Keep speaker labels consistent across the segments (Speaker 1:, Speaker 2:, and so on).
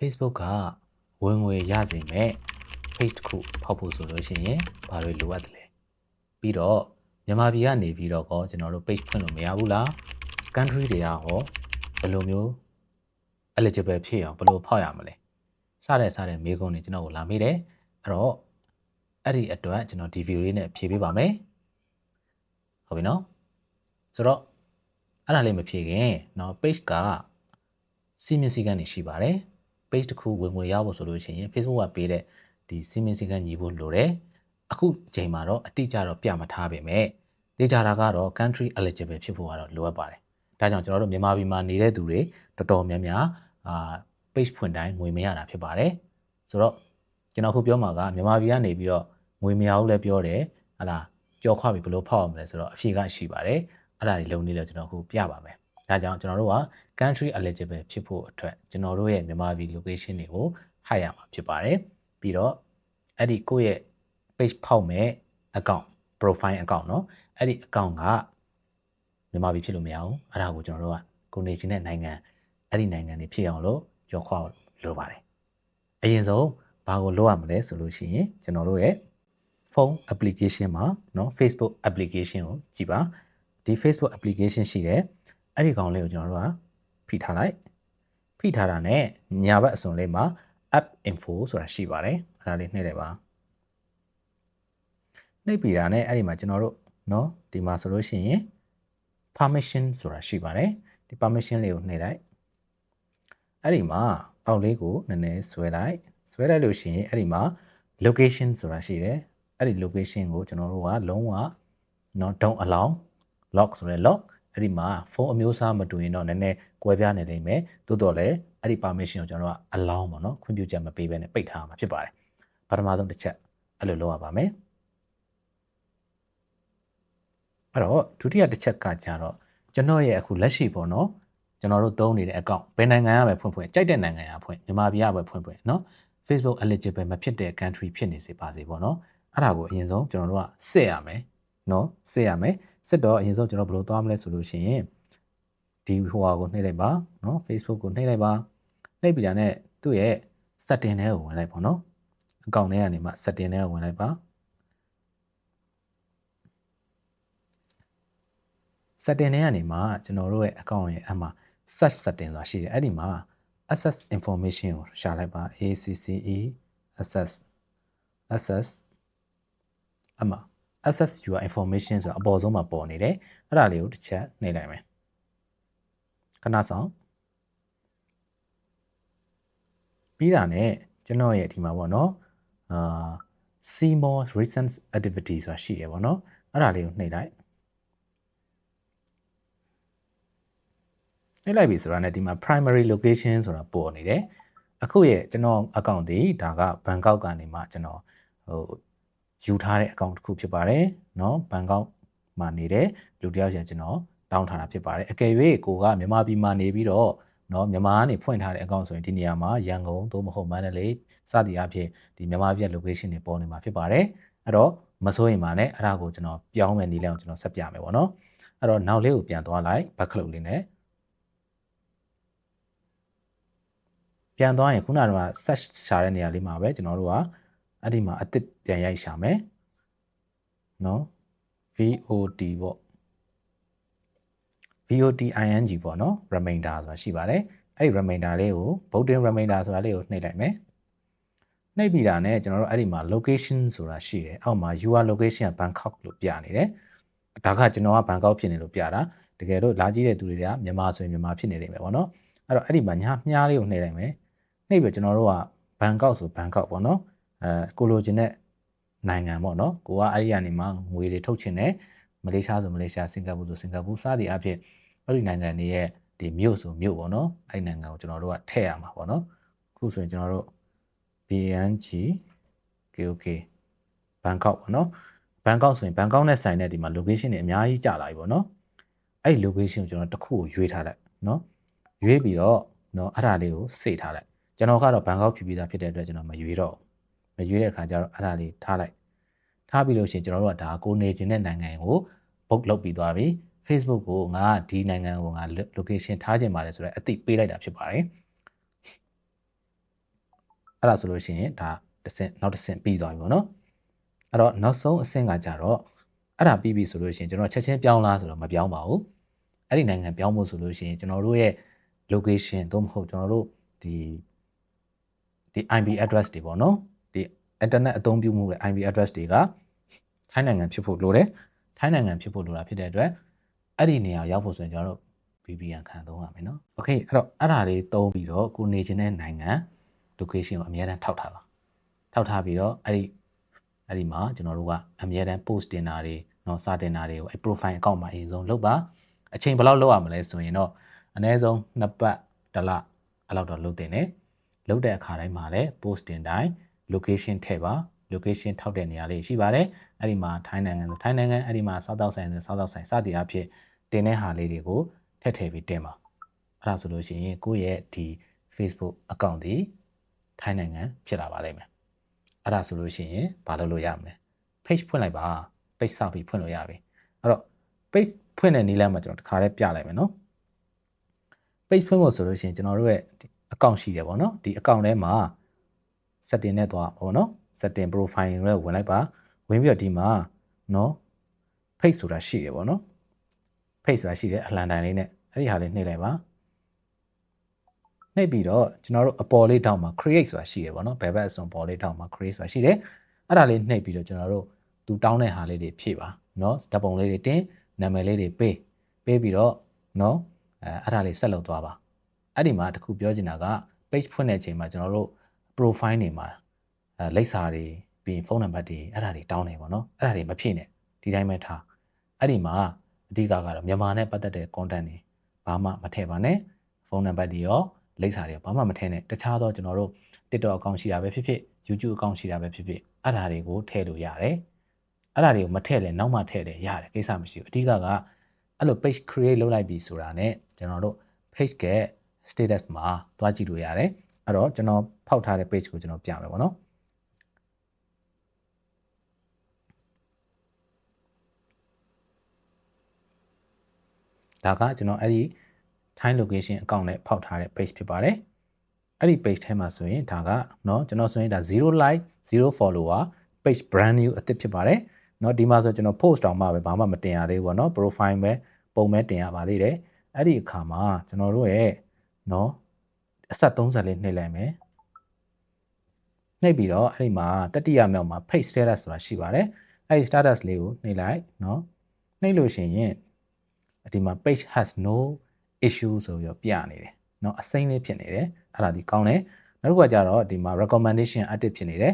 Speaker 1: Facebook ကဝင်ငွေရစေမဲ့ page တစ်ခုဖောက်ဖို့ဆိုလို့ရှိရင်ဘာတွေလိုအပ်တယ်လဲပြီးတော့မြန်မာပြည်ကနေပြီးတော့ကောကျွန်တော်တို့ page ဖွင့်လို့မရဘူးလား country တွေကဟောဘယ်လိုမျိုး eligible ဖြစ်အောင်ဘယ်လိုဖောက်ရမလဲစတဲ့စတဲ့မေးခွန်းတွေကျွန်တော်ကိုလာမေးတယ်အဲ့တော့အဲ့ဒီအတွက်ကျွန်တော်ဒီဗီဒီယိုလေးနဲ့ဖြေပေးပါမယ်ဟုတ်ပြီနော်ဆိုတော့အဲ့ဒါလေးမဖြေခင်เนาะ page ကစီမင်းစည်းကမ်းတွေရှိပါတယ် page တစ်ခုဝင်ငွေရဖို့ဆိုလို့ရှိရင် Facebook ကပေးတဲ့ဒီစီမင်းစည်းကမ်းညီဖို့လိုတယ်အခုချိန်မှာတော့အတိအကျတော့ပြမထားပေမဲ့တေချာတာကတော့ country eligible ဖြစ်ဖို့ကတော့လိုအပ်ပါတယ်ဒါကြောင့်ကျွန်တော်တို့မြန်မာပြည်မှာနေတဲ့သူတွေတော်တော်များများအာ page ဖွင့်တိုင်းငွေမရတာဖြစ်ပါတယ်ဆိုတော့ကျွန်တော်ခုပြောမှာကမြန်မာပြည်ကနေပြီးတော့ငွေမရဘူးလည်းပြောတယ်ဟလာကြော်ခွပြီဘယ်လိုဖောက်အောင်လဲဆိုတော့အဖြေကရှိပါတယ်အဲ့ဒါတွေလုံနေလို့ကျွန်တော်ခုပြပါမယ် ဒါကြောင့်ကျွန်တော်တို့က country eligible ဖြစ်ဖို့အတွက်ကျွန်တော်တို့ရဲ့မြန်မာပြည် location တွေကို hide ရမှာဖြစ်ပါတယ်ပြီးတော့အဲ့ဒီကိုယ့်ရဲ့ page ဖောက်မဲ့ account profile account เนาะအဲ့ဒီ account ကမြန်မာပြည်ဖြစ်လို့မရအောင်အဲ့ဒါကိုကျွန်တော်တို့ကကိုနေချင်းတဲ့နိုင်ငံအဲ့ဒီနိုင်ငံတွေဖြစ်အောင်လို့ကြော်ခွလိုပါတယ်အရင်ဆုံးဘာကိုလုပ်ရမလဲဆိုလို့ရှိရင်ကျွန်တော်တို့ရဲ့ phone application မှာเนาะ Facebook application ကိုကြည်ပါဒီ Facebook application ရှိတယ် အဲ့ဒီကောင်လေးကိုကျွန်တော်တို့ကဖိထားလိုက်ဖိထားတာနဲ့ညာဘက်အစွန်လေးမှာ app info ဆိုတာရှိပါတယ်အဲ့ဒါလေးနှိပ်လိုက်ပါနှိပ်ပြီးတာနဲ့အဲ့ဒီမှာကျွန်တော်တို့เนาะဒီမှာဆိုလို့ရှိရင် permission ဆိုတာရှိပါတယ်ဒီ permission လေးကိုနှိပ်လိုက်အဲ့ဒီမှာအောက်လေးကိုနည်းနည်းဆွဲလိုက်ဆွဲလိုက်လို့ရှိရင်အဲ့ဒီမှာ location ဆိုတာရှိတယ်အဲ့ဒီ location ကိုကျွန်တော်တို့ကလုံးဝเนาะ don't allow lock ဆိုတဲ့ lock အဲ့ဒီမှာဖုန်းအမျိုးအစားမတူရင်တော့နည်းနည်းကွဲပြားနေလိမ့်မယ်တိုးတော့လည်းအဲ့ဒီ permission ကိုကျွန်တော်တို့က allow ပေါ့နော်ခွင့်ပြုချက်မပေးဘဲနဲ့ပိတ်ထားမှာဖြစ်ပါတယ်ပထမဆုံးတစ်ချက်အဲ့လိုလုပ်ရပါမယ်အဲ့တော့ဒုတိယတစ်ချက်ကကြတော့ကျွန်တော်ရဲ့အခုလက်ရှိပေါ့နော်ကျွန်တော်တို့သုံးနေတဲ့ account ဘယ်နိုင်ငံကပဲဖွင့်ဖွင့်ကြိုက်တဲ့နိုင်ငံကဖွင့်မြန်မာပြည်ကပဲဖွင့်ဖွင့်နော် Facebook eligible မဖြစ်တဲ့ country ဖြစ်နေစေပါစေပေါ့နော်အဲ့ဒါကိုအရင်ဆုံးကျွန်တော်တို့ကစစ်ရမယ် နော်စစ်ရမယ်စစ်တော့အရင်ဆုံးကျွန်တော်ဘယ်လိုသွားမလဲဆိုလို့ရှိရင်ဒီဟိုဟာကိုနှိပ်လိုက်ပါနော် Facebook ကိုနှိပ်လိုက်ပါနှိပ်ပြီးတာနဲ့သူ့ရဲ့ setting ထဲကိုဝင်လိုက်ပေါ့နော်အကောင့်ထဲကနေမှ setting ထဲကိုဝင်လိုက်ပါ setting ထဲကနေမှကျွန်တော်တို့ရဲ့ account ရဲ့အမှ search setting ဆိုတာရှိတယ်အဲ့ဒီမှာ access information ကိုရှာလိုက်ပါ ACCE access access အမှ access your information ဆိုတာအပေါ်ဆုံးမှာပေါ်နေတယ်အဲ့ဒါလေးကိုတစ်ချက်နှိပ်လိုက်မယ်ခဏဆောင်ပြီးတာနဲ့ကျွန်တော်ရဲ့ဒီမှာပေါ့နော်အာ see more recent activity ဆိုတာရှိရပေါ့နော်အဲ့ဒါလေးကိုနှိပ်လိုက်နှိပ်လိုက်ပြီဆိုတာနဲ့ဒီမှာ primary location ဆိုတာပေါ်နေတယ်အခုရဲ့ကျွန်တော် account ဒီဒါကဘန်ကောက်ကနေမှကျွန်တော်ဟို ယူထားတဲ့ account တစ်ခုဖြစ်ပါတယ်เนาะဘန်ကောက်မှာနေတဲ့လူတယောက်ချင်းကျွန်တော်တောင်းထားတာဖြစ်ပါတယ်အကယ်၍ကိုကမြန်မာပြည်မှာနေပြီးတော့เนาะမြန်မာကနေဖွင့်ထားတဲ့ account ဆိုရင်ဒီနေရာမှာရန်ကုန်သို့မဟုတ်မန္တလေးစသည်အဖြစ်ဒီမြန်မာပြည် location တွေပေါ်နေမှာဖြစ်ပါတယ်အဲ့တော့မစိုးရင်ပါနဲ့အဲ့ဒါကိုကျွန်တော်ပြောင်းမယ်နည်းလမ်းကိုကျွန်တော်ဆက်ပြမယ်ပေါ့နော်အဲ့တော့နောက်လေးကိုပြန်သွားလိုက် back click လေးနဲ့ပြန်သွားရင်ခုနက search ရှာတဲ့နေရာလေးမှာပဲကျွန်တော်တို့က အဲ့ဒီမှာအသစ်ပြန်ရိုက်ရှာမယ်နော် VOD ပေါ့ VODING ပေါ့နော် remainder ဆိုတာရှိပါတယ်အဲ့ဒီ remainder လေးကို voting remainder ဆိုတာလေးကိုနှိပ်လိုက်မယ်နှိပ်ပြီးတာနဲ့ကျွန်တော်တို့အဲ့ဒီမှာ location ဆိုတာရှိတယ်အောက်မှာ your location က Bangkok လို့ပြနေတယ်ဒါကကျွန်တော်က Bangkok ဖြစ်နေလို့ပြတာတကယ်လို့လာကြည့်တဲ့သူတွေကမြန်မာဆိုရင်မြန်မာဖြစ်နေလိမ့်မယ်ပေါ့နော်အဲ့တော့အဲ့ဒီမှာညာမြားလေးကိုနှိပ်လိုက်မယ်နှိပ်ပြီးကျွန်တော်တို့က Bangkok ဆို Bangkok ပေါ့နော် အဲကိုလိုချင်တဲ့နိုင်ငံပေါ့နော်ကိုကအဲ့ဒီကနေမှငွေတွေထုတ်ချင်တယ်မလေးရှားဆိုမလေးရှားစင်ကာပူဆိုစင်ကာပူစသည်အဖြစ်အဲ့ဒီနိုင်ငံတွေရဲ့ဒီမြို့ဆိုမြို့ပေါ့နော်အဲ့ဒီနိုင်ငံကိုကျွန်တော်တို့ကထည့်ရမှာပေါ့နော်အခုဆိုရင်ကျွန်တော်တို့ BNG KOK ဘန်ကောက်ပေါ့နော်ဘန်ကောက်ဆိုရင်ဘန်ကောက်နဲ့ဆိုင်တဲ့ဒီမှာ location တွေအများကြီးကြာလာပြီပေါ့နော်အဲ့ဒီ location ကိုကျွန်တော်တစ်ခုကိုရွေးထားလိုက်နော်ရွေးပြီးတော့နော်အဲ့ဒါလေးကိုစေထားလိုက်ကျွန်တော်ကတော့ဘန်ကောက်ဖြစ်ပြီးသားဖြစ်တဲ့အတွက်ကျွန်တော်မရွေးတော့ မရွေးတဲ့အခါကျတော့အဲ့ဒါလေးထားလိုက်ထားပြီးလို့ရှိရင်ကျွန်တော်တို့ကဒါကိုနေခြင်းတဲ့နိုင်ငံကို book လုပ်ပြီးသွားပြီ Facebook ကိုငါဒီနိုင်ငံကိုငါ location ထားခြင်းပါတယ်ဆိုတော့အသိပေးလိုက်တာဖြစ်ပါတယ်အဲ့ဒါဆိုလို့ရှိရင်ဒါတစ်ဆင့်နောက်တစ်ဆင့်ပြီးသွားပြီပေါ့နော်အဲ့တော့နောက်ဆုံးအဆင့်ကကြတော့အဲ့ဒါပြီးပြီဆိုလို့ရှိရင်ကျွန်တော်ချက်ချင်းပြောင်းလားဆိုတော့မပြောင်းပါဘူးအဲ့ဒီနိုင်ငံပြောင်းဖို့ဆိုလို့ရှိရင်ကျွန်တော်တို့ရဲ့ location သို့မဟုတ်ကျွန်တော်တို့ဒီဒီ IP address တွေပေါ့နော် ဒီ internet အသုံးပြုမှုတဲ့ IP address တွေကထိုင်းနိုင်ငံဖြစ်ဖို့လိုတယ်ထိုင်းနိုင်ငံဖြစ်ဖို့လိုတာဖြစ်တဲ့အတွက်အဲ့ဒီနေရာရောက်ဖို့ဆိုရင်ကျွန်တော်တို့ VPN ခံသုံးရမယ်နော်။ Okay အဲ့တော့အဲ့ဒါလေးသုံးပြီးတော့ကိုနေခြင်းတဲ့နိုင်ငံ location ကိုအများအားထောက်ထားပါ။ထောက်ထားပြီးတော့အဲ့ဒီအဲ့ဒီမှာကျွန်တော်တို့ကအများအား post တင်တာတွေနော်စာတင်တာတွေကိုအဲ့ profile account မှာအရင်ဆုံးလုပ်ပါ။အချိန်ဘယ်လောက်လုပ်ရမလဲဆိုရင်တော့အနည်းဆုံးနှစ်ပတ်တစ်လအဲ့လောက်တော့လုပ်တင်တယ်။လုပ်တဲ့အခါတိုင်းမှာလည်း post တင်တိုင်း location ထည့်ပါ location ထောက်တဲ့နေရာလေးရှိပါတယ်။အဲ့ဒီမှာထိုင်းနိုင်ငံဆိုထိုင်းနိုင်ငံအဲ့ဒီမှာစားတော့ဆိုင်ဆိုစားတော့ဆိုင်စသည်အဖြစ်တင်တဲ့ဟာလေးတွေကိုထည့်ထည့်ပြီးတင်ပါအဲ့ဒါဆိုလို့ရှိရင်ကိုယ့်ရဲ့ဒီ Facebook account ဒီထိုင်းနိုင်ငံဖြစ်လာပါလိမ့်မယ်အဲ့ဒါဆိုလို့ရှိရင်ဘာလုပ်လို့ရမလဲ page ဖွင့်လိုက်ပါ page စပြီးဖွင့်လို့ရပြီအဲ့တော့ page ဖွင့်တဲ့နည်းလမ်းမှာကျွန်တော်တစ်ခါတည်းပြလိုက်မယ်နော် page ဖွင့်ဖို့ဆိုလို့ရှိရင်ကျွန်တော်တို့ရဲ့ account ရှိတယ်ပေါ့နော်ဒီ account ထဲမှာ setting နဲ့သွားပေါ့နော် setting profile ရဲ့ဝင်လိုက်ပါဝင်ပြီးတော့ဒီမှာနော် page ဆိုတာရှိတယ်ပေါ့နော် page ဆိုတာရှိတယ်အလံတိုင်လေးနဲ့အဲ့ဒီဟာလေးနှိပ်လိုက်ပါနှိပ်ပြီးတော့ကျွန်တော်တို့အပေါ်လေးတောက်မှာ create ဆိုတာရှိတယ်ပေါ့နော်ဘယ်ဘက်အစွန်ပေါ်လေးတောက်မှာ create ဆိုတာရှိတယ်အဲ့ဒါလေးနှိပ်ပြီးတော့ကျွန်တော်တို့သူတောင်းတဲ့ဟာလေးတွေဖြည့်ပါနော်ဓာတ်ပုံလေးတွေတင်နာမည်လေးတွေပေးပေးပြီးတော့နော်အဲအဲ့ဒါလေးဆက်လုပ်သွားပါအဲ့ဒီမှာတခုပြောချင်တာက page ဖွင့်တဲ့အချိန်မှာကျွန်တော်တို့ profile တွေမှာအဲလိပ်စာတွေပြီးရင်ဖုန်းနံပါတ်တွေအဲ့ဒါတွေတောင်းနေပါတော့အဲ့ဒါတွေမဖြည့်နဲ့ဒီတိုင်းပဲထားအဲ့ဒီမှာအဓိကကတော့မြန်မာနဲ့ပတ်သက်တဲ့ content တွေဘာမှမထည့်ပါနဲ့ဖုန်းနံပါတ်တွေရောလိပ်စာတွေရောဘာမှမထည့်နဲ့တခြားသောကျွန်တော်တို့ TikTok account ရှိတာပဲဖြစ်ဖြစ် YouTube account ရှိတာပဲဖြစ်ဖြစ်အဲ့ဒါတွေကိုထည့်လို့ရတယ်အဲ့ဒါတွေကိုမထည့်လဲနောက်မှထည့်တယ်ရတယ်ကိစ္စမရှိဘူးအဓိကကအဲ့လို page create လုပ်လိုက်ပြီဆိုတာနဲ့ကျွန်တော်တို့ page က status မှာတွားကြည့်လို့ရတယ် အဲ့တော့ကျွန်တော်ဖောက်ထားတဲ့ page ကိုကျွန်တော်ပြမယ်ပေါ့နော်ဒါကကျွန်တော်အဲ့ဒီ time location account နဲ့ဖောက်ထားတဲ့ page ဖြစ်ပါတယ်အဲ့ဒီ page ထဲမှာဆိုရင်ဒါကเนาะကျွန်တော်ဆိုရင်ဒါ0 like 0 follower page brand new အသစ်ဖြစ်ပါတယ်เนาะဒီမှာဆိုကျွန်တော် post တောင်မှပဲဘာမှမတင်ရသေးဘူးပေါ့เนาะ profile ပဲပုံပဲတင်ရပါသေးတယ်အဲ့ဒီအခါမှာကျွန်တော်တို့ရဲ့เนาะ အဆက်30လေးနှိပ်လိုက်မယ်နှိပ်ပြီးတော့အဲ့ဒီမှာတတိယမြောက်မှာ page status ဆိုတာရှိပါတယ်အဲ့ဒီ status လေးကိုနှိပ်လိုက်เนาะနှိပ်လို့ရှိရင်ဒီမှာ page has no issue ဆိုပြီးတော့ပြနေတယ်เนาะအစိမ့်လေးဖြစ်နေတယ်အဲ့ဒါဒီကောင်းတယ်နောက်တစ်ခုကကြတော့ဒီမှာ recommendation active ဖြစ်နေတယ်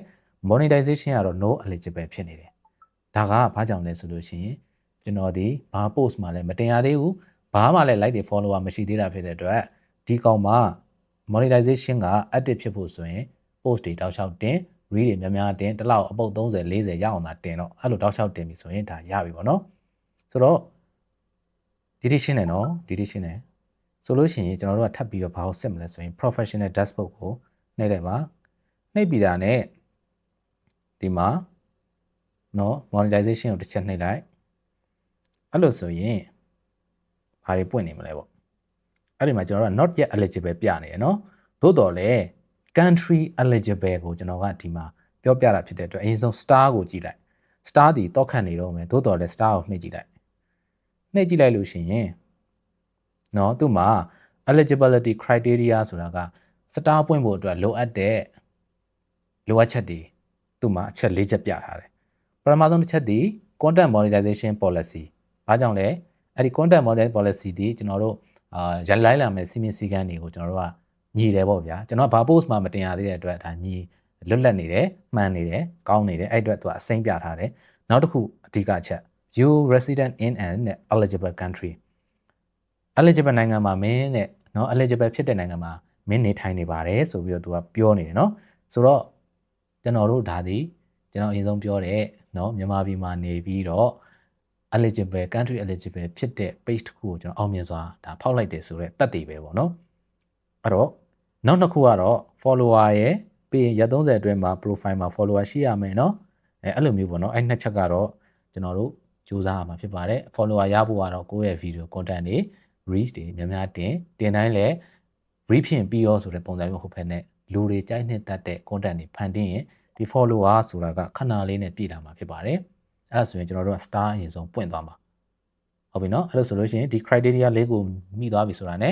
Speaker 1: monetization ကတော့ no eligible ဖြစ်နေတယ်ဒါကဘာကြောင့်လဲဆိုလို့ရှိရင်ကျွန်တော်ဒီဘာ post မှလည်းမတင်ရသေးဘူးဘာမှလည်း like တွေ follower မရှိသေးတာဖြစ်တဲ့အတွက်ဒီကောင်မှာ monetization က active ဖြစ်ဖို့ဆိုရင် post တွေတောက်လျှောက်တင် read တွေများများတင်တစ်လောက်အပုတ်30 40ရအောင်သာတင်တော့အဲ့လိုတောက်လျှောက်တင်ပြီဆိုရင်ဒါရပြီပေါ့နော်ဆိုတော့ဒီတိရှင်းတယ်နော်ဒီတိရှင်းတယ်ဆိုလို့ရှိရင်ကျွန်တော်တို့ကထပ်ပြီးတော့ဘာလို့စစ်မလဲဆိုရင် professional dashboard ကိုနှိပ်လိုက်ပါနှိပ်ပြီးတာနဲ့ဒီမှာနော် monetization ကိုတစ်ချက်နှိပ်လိုက်အဲ့လိုဆိုရင်ဘာတွေပွင့်နေမလဲပေါ့ အဲ့ဒီမှာကျွန်တော်တို့က not yet eligible ပြနေရနော်သို့တော်လည်း country eligible ကိုကျွန်တော်ကဒီမှာပြောပြတာဖြစ်တဲ့အတွက်အရင်ဆုံး star ကိုကြည့်လိုက် star ဒီတောက်ခန့်နေတော့မယ်သို့တော်လည်း star ကိုနှိပ်ကြည့်လိုက်နှိပ်ကြည့်လိုက်လို့ရှိရင်နော်သူ့မှာ eligibility criteria ဆိုတာက star ပွင့်ဖို့အတွက်လိုအပ်တဲ့လိုအပ်ချက်တွေသူ့မှာအချက်၄ချက်ပြထားတယ်ပထမဆုံးတစ်ချက်ဒီ content monetization policy ဘာကြောင့်လဲအဲ့ဒီ content monetization policy ဒီကျွန်တော်တို့ အာရန်လိုက်လာမဲ့စီမင်းစည်းကမ်းတွေကိုကျွန်တော်တို့ကညီတယ်ပေါ့ဗျာကျွန်တော်ကဘာ post မှမတင်ရသေးတဲ့အတွက်ဒါညီလွတ်လပ်နေတယ်မှန်နေတယ်ကောင်းနေတယ်အဲ့အတွက်သူကအစိမ့်ပြထားတယ်နောက်တစ်ခုအဓိကအချက် you resident in an eligible country eligible နိုင်ငံမှာမင်းနဲ့เนาะ eligible ဖြစ်တဲ့နိုင်ငံမှာမင်းနေထိုင်နေပါတယ်ဆိုပြီးတော့သူကပြောနေတယ်เนาะဆိုတော့ကျွန်တော်တို့ဒါဒီကျွန်တော်အရင်ဆုံးပြောတဲ့เนาะမြန်မာပြည်မှာနေပြီးတော့ eligible country eligible ဖြစ်တဲ့ page တစ်ခုကိုကျွန်တော်အောင်မြင်စွာဒါဖောက်လိုက်တယ်ဆိုတော့တက်တည်ပဲပေါ့နော်အဲ့တော့နောက်နှစ်ခုကတော့ follower ရယ်ပြီးရင်ရက်30အတွင်းမှာ profile မှာ follower ရှိရမယ်နော်အဲအဲ့လိုမျိုးပေါ့နော်အဲ့နှစ်ချက်ကတော့ကျွန်တော်တို့စူးစမ်းရမှာဖြစ်ပါတယ် follower ရဖို့ကတော့ကိုယ့်ရဲ့ video content တွေ reach တွေများများတင်တင်တိုင်းလဲ reach ဖြစ်ပြီးရောဆိုတဲ့ပုံစံမျိုးဟုတ်ဖက်နဲ့လူတွေကြိုက်နှစ်တတ်တဲ့ content တွေဖန်တီးရင်ဒီ follower ဆိုတာကခဏလေးနဲ့ပြည်တာမှာဖြစ်ပါတယ် အဲ့ဒါဆိုရင်ကျွန်တော်တို့က star အရင်ဆုံးပွင့်သွားမှာဟုတ်ပြီနော်အဲ့လိုဆိုလို့ရှိရင်ဒီ criteria လေးကိုမိသွားပြီဆိုတာ ਨੇ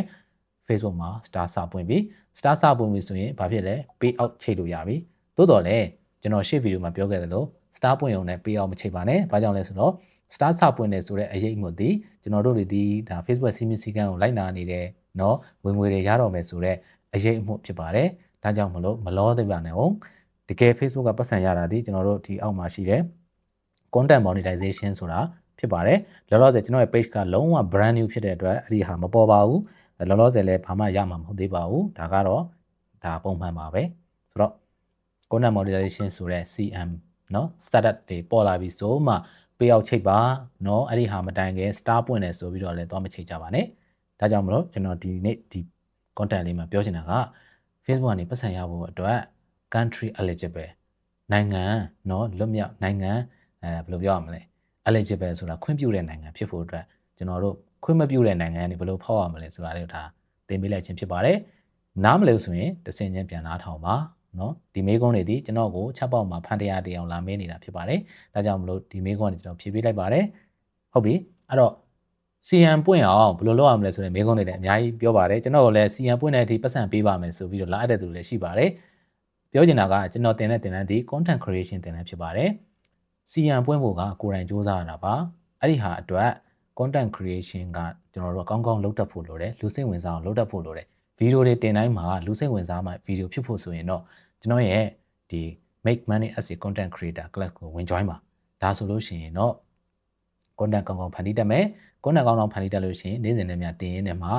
Speaker 1: Facebook မှာ star စပွင့်ပြီ star စပွင့်ပြီဆိုရင်ဘာဖြစ်လဲ pay out ချိန်လို့ရပြီသို့တော်လည်းကျွန်တော်ရှေ့ဗီဒီယိုမှာပြောခဲ့သလို star ပွင့်ရုံနဲ့ pay out မချိန်ပါနဲ့ဘာကြောင့်လဲဆိုတော့ star စပွင့်နေဆိုတဲ့အရေးအမှုတည်ကျွန်တော်တို့တွေဒီဒါ Facebook စီမင်းစည်းကမ်းကိုလိုက်နာနေတယ်နော်ဝင်ငွေတွေရတော့မယ်ဆိုတော့အရေးအမှုဖြစ်ပါတယ်ဒါကြောင့်မလို့မလောသေးပါနဲ့ဟုတ်တကယ် Facebook ကပတ်စံရတာဒီကျွန်တော်တို့ဒီအောက်မှာရှိတယ် content monetization ဆိုတာဖြစ်ပါတယ်လောလောဆယ်ကျွန်တော်ရဲ့ page ကလုံးဝ brand new ဖြစ်တဲ့အတွက်အဲ့ဒီဟာမပေါ်ပါဘူးလောလောဆယ်လည်းဘာမှရမှာမဟုတ်သေးပါဘူးဒါကတော့ဒါပုံမှန်ပါပဲဆိုတော့ content monetization ဆိုတဲ့ CM เนาะ startup တွေပေါ်လာပြီဆိုမှ pay out ချိတ်ပါเนาะအဲ့ဒီဟာမတိုင်ခင် star ပွင့်တယ်ဆိုပြီးတော့လည်းသွားမချိတ်ကြပါနဲ့ဒါကြောင့်မလို့ကျွန်တော်ဒီနေ့ဒီ content လေးမှာပြောချင်တာက Facebook ကနေပတ်စံရဖို့အတွက် country eligible နိုင်ငံเนาะလွတ်မြောက်နိုင်ငံ အဲဘယ်လိုပြောရမလဲ eligible ဆိုတာခွင့်ပြုတဲ့နိုင်ငံဖြစ်ဖို့အတွက်ကျွန်တော်တို့ခွင့်မပြုတဲ့နိုင်ငံတွေဘယ်လိုဖောက်ရမလဲဆိုတာလေးဒါသင်ပေးလိုက်ခြင်းဖြစ်ပါတယ်နားမလည်ဆိုရင်တစင်ချင်းပြန်နားထောင်ပါနော်ဒီမေးခွန်းတွေဒီကျွန်တော်ကိုချက်ပေါက်မှာဖန်တရားတရားလာမေးနေတာဖြစ်ပါတယ်ဒါကြောင့်မလို့ဒီမေးခွန်းတွေကျွန်တော်ဖြည့်ပေးလိုက်ပါတယ်ဟုတ်ပြီအဲ့တော့ CN ပွင့်အောင်ဘယ်လိုလုပ်ရမလဲဆိုတဲ့မေးခွန်းတွေလည်းအများကြီးပြောပါတယ်ကျွန်တော်ကလည်း CN ပွင့်တဲ့အထိပတ်စံပေးပါမယ်ဆိုပြီးတော့လာအပ်တဲ့သူတွေလည်းရှိပါတယ်ပြောချင်တာကကျွန်တော်တင်တဲ့တင်တဲ့ဒီ content creation တင်တဲ့ဖြစ်ပါတယ် CM ပွင့်ဖို့ကကိုယ်တိုင်စူးစမ်းရတာပါအဲ့ဒီဟာအတွက် content creation ကကျွန်တော်တို့အကောင်းကောင်းလုပ်တတ်ဖို့လိုတယ်လူစိတ်ဝင်စားအောင်လုပ်တတ်ဖို့လိုတယ်ဗီဒီယိုတွေတင်တိုင်းမှာလူစိတ်ဝင်စားမှဗီဒီယိုဖြစ်ဖို့ဆိုရင်တော့ကျွန်တော်ရဲ့ဒီ make money as a content creator class ကိုဝင် join ပါဒါဆိုလို့ရှိရင်တော့ content ကောင်းကောင်းဖန်တီးတတ်မယ် content ကောင်းကောင်းဖန်တီးတတ်လို့ရှိရင်နေ့စဉ်နဲ့များတင်ရင်းနဲ့မှာ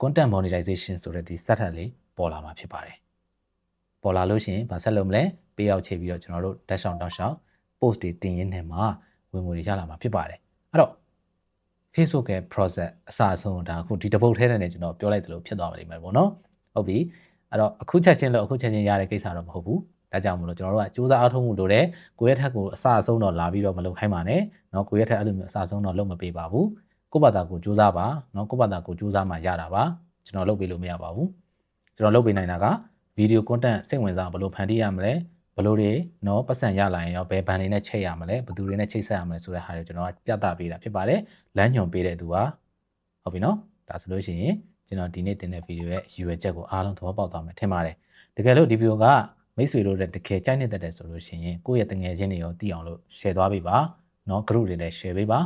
Speaker 1: content monetization ဆိုတဲ့ဒီ setup လေးပေါ်လာမှာဖြစ်ပါတယ်ပေါ်လာလို့ရှိရင်ဗာဆက်လုပ်မလဲပေးရောက်ချိန်ပြီးတော့ကျွန်တော်တို့ dash on dash out post တွေတင်ရင်းနဲ့မှာဝင်ငွေတွေရလာမှာဖြစ်ပါတယ်အဲ့တော့ Facebook ရဲ့ process အစအဆုံးဒါအခုဒီတပုတ်ထဲနဲ့ကျွန်တော်ပြောလိုက်သလိုဖြစ်သွားပါလိမ့်မယ်ပေါ့နော်ဟုတ်ပြီအဲ့တော့အခုချက်ချင်းလို့အခုချက်ချင်းရတဲ့ကိစ္စတော့မဟုတ်ဘူးဒါကြောင့်မလို့ကျွန်တော်တို့ကစူးစမ်းအားထုတ်မှုလိုတယ်ကိုယ့်ရဲ့ထက်ကိုအစအဆုံးတော့လာပြီးတော့မလုပ်ခိုင်းပါနဲ့เนาะကိုယ့်ရဲ့ထက်အဲ့လိုမျိုးအစအဆုံးတော့လုပ်မပေးပါဘူးကိုယ့်ဘာသာကိုစူးစမ်းပါเนาะကိုယ့်ဘာသာကိုစူးစမ်းမှရတာပါကျွန်တော်လုပ်ပေးလို့မရပါဘူးကျွန်တော်လုပ်ပေးနိုင်တာကဗီဒီယို content စိတ်ဝင်စားဘယ်လိုဖန်တီးရမလဲ ဘယ်လိုတွေเนาะပတ်စံရလာရင်ရောဘယ်ဘန်တွေနဲ့ချိတ်ရမလဲဘယ်သူတွေနဲ့ချိတ်ဆက်ရမလဲဆိုတဲ့ဟာတွေကျွန်တော်ကပြသပေးတာဖြစ်ပါတယ်လမ်းညွှန်ပေးတဲ့သူပါဟုတ်ပြီเนาะဒါဆိုလို့ရှိရင်ကျွန်တော်ဒီနေ့တင်တဲ့ဗီဒီယိုရဲ့ရည်ရွယ်ချက်ကိုအားလုံးသဘောပေါက်သွားမယ်ထင်ပါတယ်တကယ်လို့ဒီဗီဒီယိုကမိတ်ဆွေတို့လည်းတကယ်ကြိုက်နေတတ်တယ်ဆိုလို့ရှိရင်ကိုယ့်ရဲ့တငယ်ချင်းတွေရောတည်အောင်လို့ share သွားပေးပါเนาะ group တွေလည်း share ပေးပါ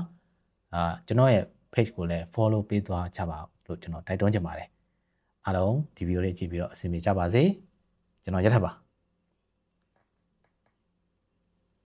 Speaker 1: အာကျွန်တော်ရဲ့ page ကိုလည်း follow ပေးသွားကြပါလို့ကျွန်တော်တိုက်တွန်းချင်ပါတယ်အားလုံးဒီဗီဒီယိုလေးကြည့်ပြီးတော့အဆင်ပြေကြပါစေကျွန်တော်ရက်ထပ်ပါ